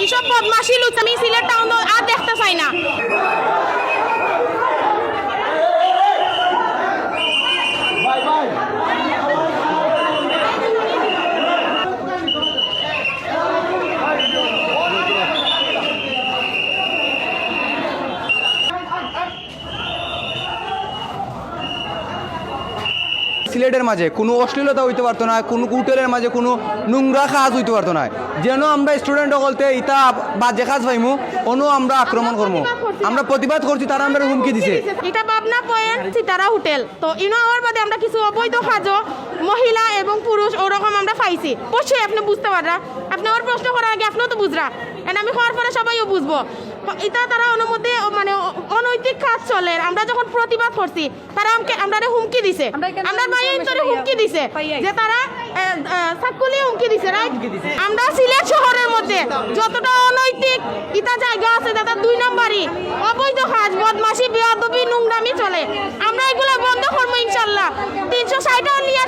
কিসব বদমাশি লুচ আমি সিলেট টাউন আর দেখতে চাই না। সিলেটের মাঝে কোনো অশ্লীলতা হইতে পারতো না কোনো হোটেলের মাঝে কোনো নোংরা কাজ হইতে পারতো না। যেন আমরা স্টুডেন্ট সকলতে ইটা বাজে কাজ পাইমু অনু আমরা আক্রমণ করব আমরা প্রতিবাদ করছি তারা আমরা হুমকি দিছে। এটা পাবনা পয়েন্ট সিতারা হোটেল। তো ইনো হওয়ার বাদে আমরা কিছু অবৈধ কাজও মহিলা এবং পুরুষ ওরকম আমরা পাইছি। অবশ্যই আপনি বুঝতে পাররা। আপনি ওর প্রশ্ন করার আগে আপনিও তো বুঝরা। এন্ড আমি হওয়ার পরে সবাইও বুঝব। এটা তারা অনুমতি মানে অনৈতিক চলে। আমরা যখন প্রতিবাদ করছি তারা আমাকে আমরা হুমকি দিছে। আমরা পাইয়া- হুমকি দিছে যে তারা সাকুলি হুমকি দিছে রাইট আমরা সিলেট শহরের মধ্যে যতটা অনৈতিক ইটা জায়গা আছে দাদা দুই নম্বরই। অবৈধ হাজ বদমাশি বেয়াদবি নোংরামি চলে। আমরা এগুলো বন্ধ করব ইনশাল্লাহ। তিনশো ষাটও নিয়ে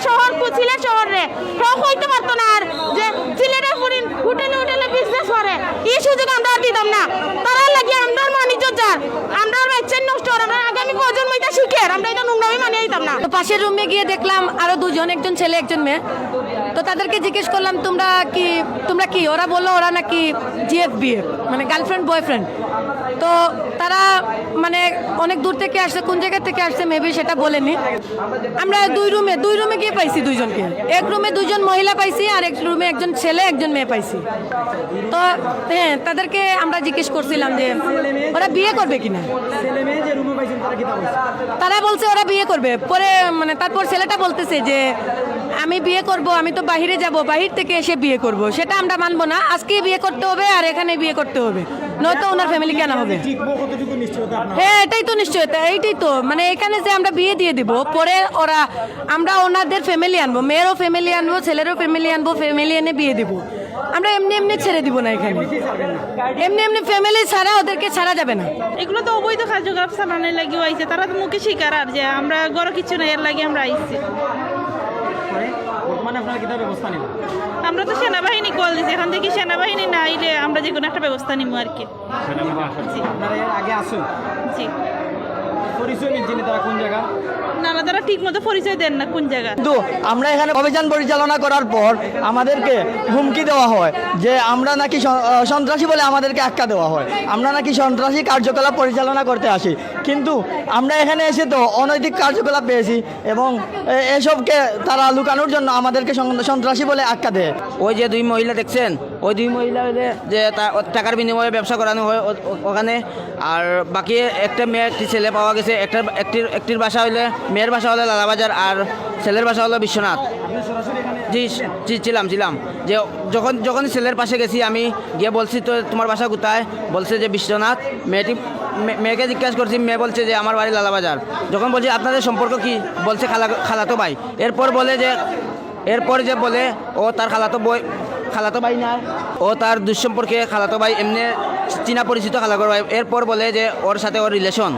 শহরে হোক হইতে পারতো না আর যে সিলেটের ফুরিন হোটেলে হোটেলে বিজনেস করে এই সুযোগ আমরা আর দিতাম না তারা লাগিয়ে আমরা বাণিজ্য যার আমরা বাচ্চার নষ্ট হওয়ার, আমরা আগামী প্রজন্ম আমরা এটা না। তো পাশের রুমে গিয়ে দেখলাম আরও দুজন একজন ছেলে একজন মেয়ে। তো তাদেরকে জিজ্ঞেস করলাম তোমরা কি তোমরা কি? ওরা বলল ওরা নাকি জিএফ বিএফ মানে গার্লফ্রেন্ড বয়ফ্রেন্ড তো তারা মানে অনেক দূর থেকে আসছে কোন জায়গা থেকে আসছে মেবি সেটা বলেনি। আমরা দুই রুমে দুই রুমে গিয়ে পাইছি দুইজনকে। এক রুমে দুইজন মহিলা পাইছি আর এক রুমে একজন ছেলে একজন মেয়ে পাইছি। তো হ্যাঁ তাদেরকে আমরা জিজ্ঞেস করছিলাম যে ওরা বিয়ে করবে কিনা? তারা বলছে ওরা বিয়ে করবে। পরে মানে তারপর ছেলেটা বলতেছে যে আমি বিয়ে করব, আমি তো বাহিরে যাব, বাহির থেকে এসে বিয়ে করব। সেটা আমরা মানবো না। আজকে বিয়ে করতে হবে আর এখানে বিয়ে করতে হবে। নয়তো ওনার ফ্যামিলি কেন হবে? হ্যাঁ এটাই তো নিশ্চয়তা এইটাই তো। মানে এখানে যে আমরা বিয়ে দিয়ে দিব, পরে ওরা, আমরা ওনাদের ফ্যামিলি আনব, মেয়েরও ফ্যামিলি আনব, ছেলেরও ফ্যামিলি আনব ফ্যামিলি এনে বিয়ে দিব। আমরা এমনি এমনি ছেড়ে দিব না এখানে। এমনি এমনি ফ্যামিলি ছাড়া ওদেরকে ছাড়া যাবে না। এগুলো তো অবৈধ কার্যকলাপ চালানোর লাগি আইছে তারা তো মুখে স্বীকার আর যে আমরা গড় কিছু না এর লাগে আমরা আইছি। বর্তমানে আপনারা ব্যবস্থা নেবেন? আমরা তো সেনাবাহিনী কল দিছি এখান থেকে সেনাবাহিনী না আইলে আমরা যে কোনো একটা ব্যবস্থা নিবো আর কি। আপনারা আগে আসুন। জি। পরিচয় নিচ্ছেন তারা কোন জায়গা? না না তারা ঠিক মতো পরিচয় দেন না কোন জায়গা। কিন্তু আমরা এখানে অভিযান পরিচালনা করার পর আমাদেরকে হুমকি দেওয়া হয় যে আমরা নাকি সন্ত্রাসী বলে আমাদেরকে আক্কা দেওয়া হয়। আমরা নাকি সন্ত্রাসী কার্যকলাপ পরিচালনা করতে আসি। কিন্তু আমরা এখানে এসে তো অনৈতিক কার্যকলাপ পেয়েছি এবং এসবকে তারা লুকানোর জন্য আমাদেরকে সন্ত্রাসী বলে আক্কা দেয়। ওই যে দুই মহিলা দেখছেন? ওই দুই মহিলা হইলে যে টাকার বিনিময়ে ব্যবসা করানো হয় ওখানে। আর বাকি একটা মেয়ে, একটি ছেলে পাওয়া গেছে। একটা একটির একটির বাসা হইলে, মেয়ের বাসা হলো লালাবাজার আর ছেলের বাসা হলো বিশ্বনাথ। জি জি, ছিলাম ছিলাম। যে যখন যখন ছেলের পাশে গেছি, আমি গিয়ে বলছি তো তোমার বাসা কোথায়? বলছে যে বিশ্বনাথ। মেয়েটি মেয়েকে জিজ্ঞাসা করছি, মেয়ে বলছে যে, আমার বাড়ি লালাবাজার। যখন বলছি, আপনাদের সম্পর্ক কি? বলছে, খালা, খালাতো ভাই। এরপর বলে যে, এরপর যে বলে, ও তার খালাতো বই খালাতো ভাই না ও তার দুঃসম্পর্কে খালাতো ভাই এমনি চীনা পরিচিত খালাকর ভাই। এরপর বলে যে ওর সাথে ওর রিলেশন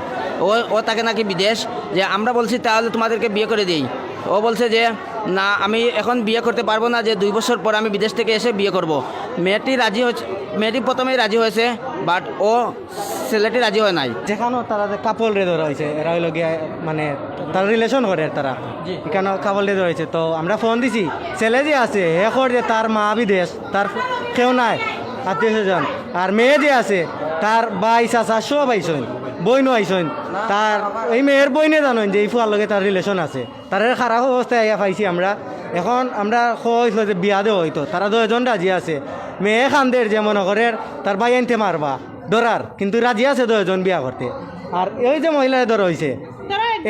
ও ও তাকে নাকি বিদেশ। যে আমরা বলছি তাহলে তোমাদেরকে বিয়ে করে দিই। ও বলছে যে না আমি এখন বিয়ে করতে পারব না যে দুই বছর পর আমি বিদেশ থেকে এসে বিয়ে করব। মেয়েটি রাজি হয়েছে মেয়েটি প্রথমেই রাজি হয়েছে বাট ও ছেলেটি রাজি হয় নাই। যেখানেও তারা কাপল রে ধরা হয়েছে এরা হইল গিয়া মানে তারা রিলেশন করে তারা। এখানে কাপল রে ধরা হয়েছে তো আমরা ফোন দিছি ছেলে যে আছে হে যে তার মা বিদেশ তার কেউ নাই আত্মীয় স্বজন। আর মেয়ে যে আছে তার ভাই চাচা সব আইসন। বইনও আইসন তার এই মেয়ের বইনে জানেন যে এই ফুয়ার লগে তার রিলেশন আছে। তার খারাপ অবস্থায় আইয়া পাইছি আমরা। এখন আমরা কইছিল যে বিয়া দেওয়া হইতো তারা দুজন রাজি আছে। মেয়ে খানদের যে মনে করে তার ভাই আনতে মারবা ধরার কিন্তু রাজি আছে দুজন বিয়া করতে। আর এই যে মহিলা ধরা হয়েছে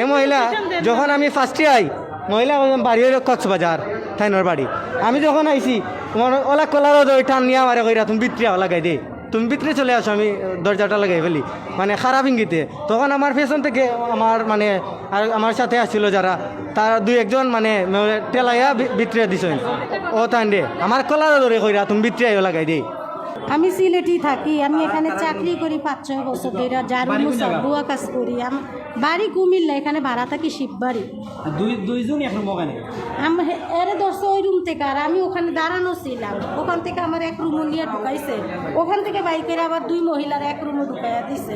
এই মহিলা যখন আমি ফার্স্টে আই, মহিলা বাড়ি হইল কক্সবাজার থাইনর বাড়ি আমি যখন আইছি তোমার ওলা কলার টান নিয়ে আমারে কইরা, তুমি বিত্রিয়া লাগাই দে। তুমি ভিতরে চলে আসো আমি দরজাটা লাগাই ফেলি। মানে খারাপ ইঙ্গিতে। তখন আমার পেছন থেকে আমার মানে আর আমার সাথে আসছিল যারা তার দুই একজন মানে টেলাইয়া ভিতরে দিছেন। ও তান্ডে দে আমার কলার ধরে কইরা তুমি ভিতরে লাগাই দে আমি সিলেটি থাকি আমি এখানে চাকরি করি পাঁচ ছয় বছর ধরে ঝাড়ু মুসা বুয়া কাজ করি আমি বাড়ি কুমিল্লা এখানে ভাড়া থাকি শিব বাড়ি। দুইজনই এখন ওখানে আমি এরে ধরছে ওই রুম থেকে আর আমি ওখানে দাঁড়ানো ছিলাম। ওখান থেকে আমার এক রুম নিয়ে ঢুকাইছে। ওখান থেকে বাইকের আবার দুই মহিলার এক রুম ঢুকাইয়া দিছে।